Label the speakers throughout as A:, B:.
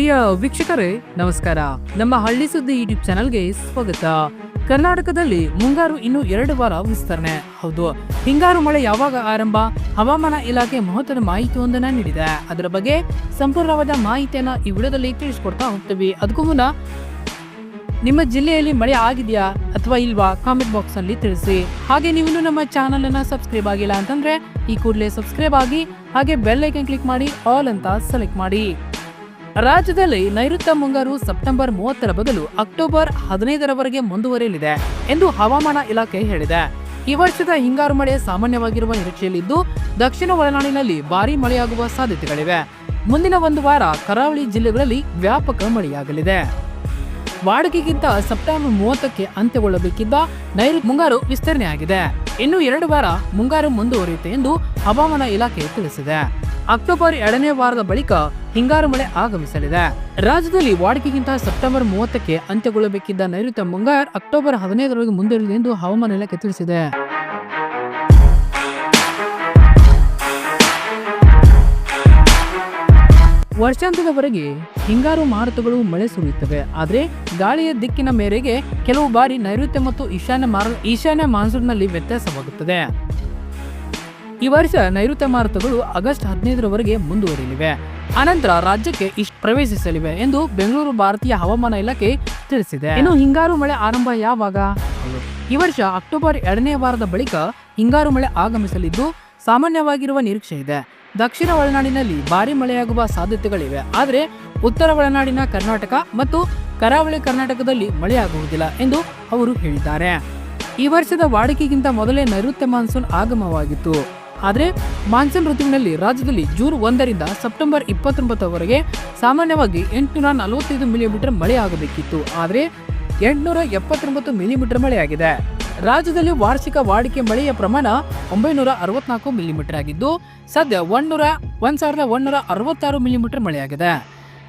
A: ಪ್ರಿಯ ವೀಕ್ಷಕರೇ, ನಮಸ್ಕಾರ. ನಮ್ಮ ಹಳ್ಳಿ ಸುದ್ದಿ ಯೂಟ್ಯೂಬ್ ಚಾನಲ್ಗೆ ಸ್ವಾಗತ. ಕರ್ನಾಟಕದಲ್ಲಿ ಮುಂಗಾರು ಇನ್ನು ಎರಡು ವಾರ ವಿಸ್ತರಣೆ. ಹೌದು, ಹಿಂಗಾರು ಮಳೆ ಯಾವಾಗ ಆರಂಭ? ಹವಾಮಾನ ಇಲಾಖೆ ಮಹತ್ವದ ಮಾಹಿತಿಯೊಂದನ್ನ ನೀಡಿದೆ. ಅದರ ಬಗ್ಗೆ ಸಂಪೂರ್ಣವಾದ ಮಾಹಿತಿಯನ್ನ ಈ ವಿಡಿಯೋದಲ್ಲಿ ತಿಳಿಸ್ಕೊಡ್ತಾ ಹೋಗ್ತೀವಿ. ಅದಕ್ಕೂ ಮುನ್ನ ನಿಮ್ಮ ಜಿಲ್ಲೆಯಲ್ಲಿ ಮಳೆ ಆಗಿದೆಯಾ ಅಥವಾ ಇಲ್ವಾ ಕಾಮೆಂಟ್ ಬಾಕ್ಸ್ ಅಲ್ಲಿ ತಿಳಿಸಿ. ಹಾಗೆ ನೀವು ನಮ್ಮ ಚಾನಲ್ ಅನ್ನ ಸಬ್ಸ್ಕ್ರೈಬ್ ಆಗಿಲ್ಲ ಅಂತಂದ್ರೆ ಈ ಕೂಡಲೇ ಸಬ್ಸ್ಕ್ರೈಬ್ ಆಗಿ ಹಾಗೆ ಬೆಲ್ ಐಕನ್ ಕ್ಲಿಕ್ ಮಾಡಿ ಆಲ್ ಅಂತ ಸೆಲೆಕ್ಟ್ ಮಾಡಿ. ರಾಜ್ಯದಲ್ಲಿ ನೈಋತ್ಯ ಮುಂಗಾರು ಸೆಪ್ಟೆಂಬರ್ ಮೂವತ್ತರ ಬದಲು ಅಕ್ಟೋಬರ್ ಹದಿನೈದರವರೆಗೆ ಮುಂದುವರಿಯಲಿದೆ ಎಂದು ಹವಾಮಾನ ಇಲಾಖೆ ಹೇಳಿದೆ. ಈ ವರ್ಷದ ಹಿಂಗಾರು ಮಳೆ ಸಾಮಾನ್ಯವಾಗಿರುವ ನಿರೀಕ್ಷೆಯಲ್ಲಿದ್ದು, ದಕ್ಷಿಣ ಒಳನಾಡಿನಲ್ಲಿ ಭಾರೀ ಮಳೆಯಾಗುವ ಸಾಧ್ಯತೆಗಳಿವೆ. ಮುಂದಿನ ಒಂದು ವಾರ ಕರಾವಳಿ ಜಿಲ್ಲೆಗಳಲ್ಲಿ ವ್ಯಾಪಕ ಮಳೆಯಾಗಲಿದೆ. ವಾಡಿಕೆಗಿಂತ ಸೆಪ್ಟೆಂಬರ್ ಮೂವತ್ತಕ್ಕೆ ಅಂತ್ಯಗೊಳ್ಳಬೇಕಿದ್ದ ನೈಋತ್ಯ ಮುಂಗಾರು ವಿಸ್ತರಣೆಯಾಗಿದೆ. ಇನ್ನು ಎರಡು ವಾರ ಮುಂಗಾರು ಮುಂದುವರಿಯುತ್ತೆ ಎಂದು ಹವಾಮಾನ ಇಲಾಖೆ ತಿಳಿಸಿದೆ. ಅಕ್ಟೋಬರ್ ಎರಡನೇ ವಾರದ ಬಳಿಕ ಹಿಂಗಾರು ಮಳೆ ಆಗಮಿಸಲಿದೆ. ರಾಜ್ಯದಲ್ಲಿ ವಾಡಿಕೆಗಿಂತ ಸೆಪ್ಟೆಂಬರ್ ಮೂವತ್ತಕ್ಕೆ ಅಂತ್ಯಗೊಳ್ಳಬೇಕಿದ್ದ ನೈಋತ್ಯ ಮುಂಗಾರು ಅಕ್ಟೋಬರ್ ಹದಿನೈದರವರೆಗೆ ಮುಂದಿರಲಿದೆ ಎಂದು ಹವಾಮಾನ ಇಲಾಖೆ ತಿಳಿಸಿದೆ. ವರ್ಷಾಂತ್ಯದವರೆಗೆ ಹಿಂಗಾರು ಮಾರುತಗಳು ಮಳೆ ಸುರಿಯುತ್ತವೆ. ಆದರೆ ಗಾಳಿಯ ದಿಕ್ಕಿನ ಮೇರೆಗೆ ಕೆಲವು ಬಾರಿ ನೈಋತ್ಯ ಮತ್ತು ಈಶಾನ್ಯ ಮಾರು ಈಶಾನ್ಯ ಮಾನ್ಸೂನ್ನಲ್ಲಿ ವ್ಯತ್ಯಾಸವಾಗುತ್ತದೆ. ಈ ವರ್ಷ ನೈಋತ್ಯ ಮಾರುತಗಳು ಆಗಸ್ಟ್ ಹದಿನೈದರವರೆಗೆ ಮುಂದುವರಿಯಲಿವೆ. ಅನಂತರ ರಾಜ್ಯಕ್ಕೆ ಇಷ್ಟು ಪ್ರವೇಶಿಸಲಿವೆ ಎಂದು ಬೆಂಗಳೂರು ಭಾರತೀಯ ಹವಾಮಾನ ಇಲಾಖೆ ತಿಳಿಸಿದೆ. ಇನ್ನು ಹಿಂಗಾರು ಮಳೆ ಆರಂಭ ಯಾವಾಗ? ಈ ವರ್ಷ ಅಕ್ಟೋಬರ್ ಎರಡನೇ ವಾರದ ಬಳಿಕ ಹಿಂಗಾರು ಮಳೆ ಆಗಮಿಸಲಿದ್ದು, ಸಾಮಾನ್ಯವಾಗಿರುವ ನಿರೀಕ್ಷೆ ಇದೆ. ದಕ್ಷಿಣ ಒಳನಾಡಿನಲ್ಲಿ ಭಾರಿ ಮಳೆಯಾಗುವ ಸಾಧ್ಯತೆಗಳಿವೆ. ಆದರೆ ಉತ್ತರ ಒಳನಾಡಿನ ಕರ್ನಾಟಕ ಮತ್ತು ಕರಾವಳಿ ಕರ್ನಾಟಕದಲ್ಲಿ ಮಳೆಯಾಗುವುದಿಲ್ಲ ಎಂದು ಅವರು ಹೇಳಿದ್ದಾರೆ. ಈ ವರ್ಷದ ವಾಡಿಕೆಗಿಂತ ಮೊದಲೇ ನೈಋತ್ಯ ಮಾನ್ಸೂನ್ ಆಗಮವಾಗಿತ್ತು. ಆದರೆ ಮಾನ್ಸೂನ್ ಋತುವಿನಲ್ಲಿ ರಾಜ್ಯದಲ್ಲಿ ಜೂನ್ ಒಂದರಿಂದ ಸೆಪ್ಟೆಂಬರ್ ಇಪ್ಪತ್ತೊಂಬತ್ತರವರೆಗೆ ಸಾಮಾನ್ಯವಾಗಿ ಎಂಟುನೂರ ನಲವತ್ತೈದು ಮಿಲಿಮೀಟರ್ ಮಳೆಯಾಗಬೇಕಿತ್ತು ಆದರೆ ಎಂಟುನೂರ ಎಪ್ಪತ್ತೊಂಬತ್ತು ಮಿಲಿಮೀಟರ್ ಮಳೆಯಾಗಿದೆ. ರಾಜ್ಯದಲ್ಲಿ ವಾರ್ಷಿಕ ವಾಡಿಕೆ ಮಳೆಯ ಪ್ರಮಾಣ ಒಂಬೈನೂರ ಅರವತ್ನಾಲ್ಕು ಮಿಲಿಮೀಟರ್ ಆಗಿದ್ದು, ಸದ್ಯ ಒಂದೂರ, ಒಂದ್ ಸಾವಿರದ ಒಂದೂರ ಅರವತ್ತಾರು ಮಿಲಿಮೀಟರ್ ಮಳೆಯಾಗಿದೆ.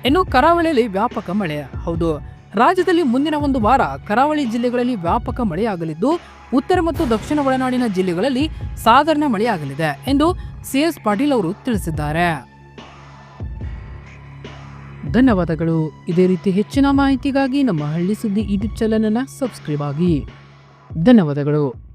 A: ಇನ್ನು ಕರಾವಳಿಯಲ್ಲಿ ವ್ಯಾಪಕ ಮಳೆ. ಹೌದು. ರಾಜ್ಯದಲ್ಲಿ ಮುಂದಿನ ಒಂದು ವಾರ ಕರಾವಳಿ ಜಿಲ್ಲೆಗಳಲ್ಲಿ ವ್ಯಾಪಕ ಮಳೆಯಾಗಲಿದ್ದು, ಉತ್ತರ ಮತ್ತು ದಕ್ಷಿಣ ಒಳನಾಡಿನ ಜಿಲ್ಲೆಗಳಲ್ಲಿ ಸಾಧಾರಣ ಮಳೆಯಾಗಲಿದೆ ಎಂದು ಸಿಎಸ್ ಪಾಟೀಲ್ ಅವರು ತಿಳಿಸಿದ್ದಾರೆ. ಧನ್ಯವಾದಗಳು. ಇದೇ ರೀತಿ ಹೆಚ್ಚಿನ ಮಾಹಿತಿಗಾಗಿ ನಮ್ಮ ಹಳ್ಳಿ ಸುದ್ದಿ ಯೂಟ್ಯೂಬ್ ಚಾನಲ್ ಅನ್ನ ಸಬ್ಸ್ಕ್ರೈಬ್ ಆಗಿ. ಧನ್ಯವಾದಗಳು.